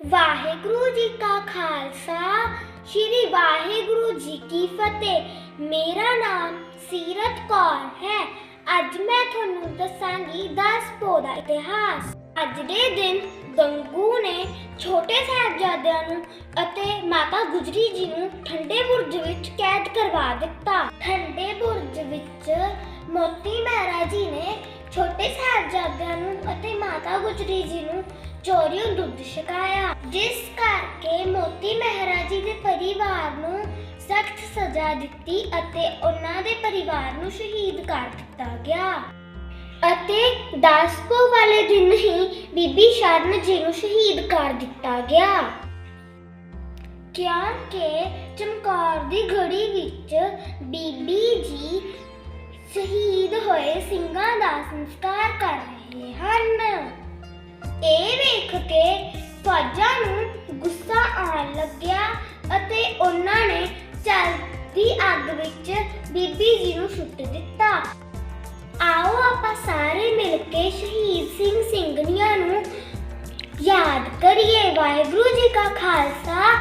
ਵਾਹਿਗੁਰੂ ਜੀ ਕਾ ਖਾਲਸਾ, ਸ੍ਰੀ ਵਾਹਿਗੁਰੂ ਜੀ ਕੀ ਫਤਿਹ। ਮੇਰਾ ਨਾਮ ਸੀਰਤ ਕੌਰ ਹੈ। ਅੱਜ ਮੈਂ ਤੁਹਾਨੂੰ ਦੱਸਾਂਗੀ 10 ਪੋ ਦਾ ਇਤਿਹਾਸ। ਅੱਜ ਦੇ ਦਿਨ ਗੰਗੂ ਨੇ ਛੋਟੇ ਸਾਹਿਬਜ਼ਾਦਿਆਂ ਨੂੰ ਅਤੇ ਮਾਤਾ ਗੁਜਰੀ ਜੀ ਨੂੰ ਠੰਡੇ ਬੁਰਜ ਵਿੱਚ ਕੈਦ ਕਰਵਾ ਦਿੱਤਾ। ਠੰਡੇ ਬੁਰਜ ਵਿੱਚ ਮੋਤੀ ਮਹਿਰਾ ਜੀ ਨੇ ਛੋਟੇ ਸਾਹਿਬਜ਼ਾਦਿਆਂ ਨੂੰ ਅਤੇ ਮਾਤਾ ਗੁਜਰੀ ਜੀ ਨੂੰ ਚੋਰੀਓਂ ਦੁੱਧ ਛਕਾਇਆ। ਜਿਸ ਕਰਕੇ ਮੋਤੀ ਮਹਿਰਾ ਜੀ ਦੇ ਪਰਿਵਾਰ ਨੂੰ ਸਖਤ ਸਜ਼ਾ ਦਿੱਤੀ ਅਤੇ ਉਹਨਾਂ ਦੇ ਪਰਿਵਾਰ ਨੂੰ ਸ਼ਹੀਦ ਕਰ ਦਿੱਤਾ ਗਿਆ। ਅਤੇ ਦਾਸਪੋ ਵਾਲੇ ਦਿਨ ਹੀ ਬੀਬੀ ਸ਼ਰਨ ਜੀ ਨੂੰ ਸ਼ਹੀਦ ਕਰ ਦਿੱਤਾ ਗਿਆ। ਕਿਉਂਕਿ ਚਮਕੌਰ ਦੀ ਘੜੀ ਵਿੱਚ ਬੀਬੀ ਜੀ ਸ਼ਹੀਦ ਹੋਏ ਸਿੰਘਾਂ ਦਾ ਸੰਸਕਾਰ ਕਰ ਰਹੇ ਹਨ। ਵੇਖ ਕੇ ਫੌਜਾਂ ਨੂੰ ਗੁੱਸਾ ਆਉਣ ਲੱਗਿਆ ਅਤੇ ਉਹਨਾਂ ਨੇ ਚਲਦੀ ਅੱਗ ਵਿੱਚ ਬੀਬੀ ਜੀ ਨੂੰ ਸੁੱਟ ਦਿੱਤਾ। ਆਓ ਆਪਾਂ ਸਾਰੇ ਮਿਲ ਕੇ ਸ਼ਹੀਦ ਸਿੰਘ ਸਿੰਘਣੀਆਂ ਨੂੰ ਯਾਦ ਕਰੀਏ। ਵਾਹਿਗੁਰੂ ਜੀ ਕਾ ਖਾਲਸਾ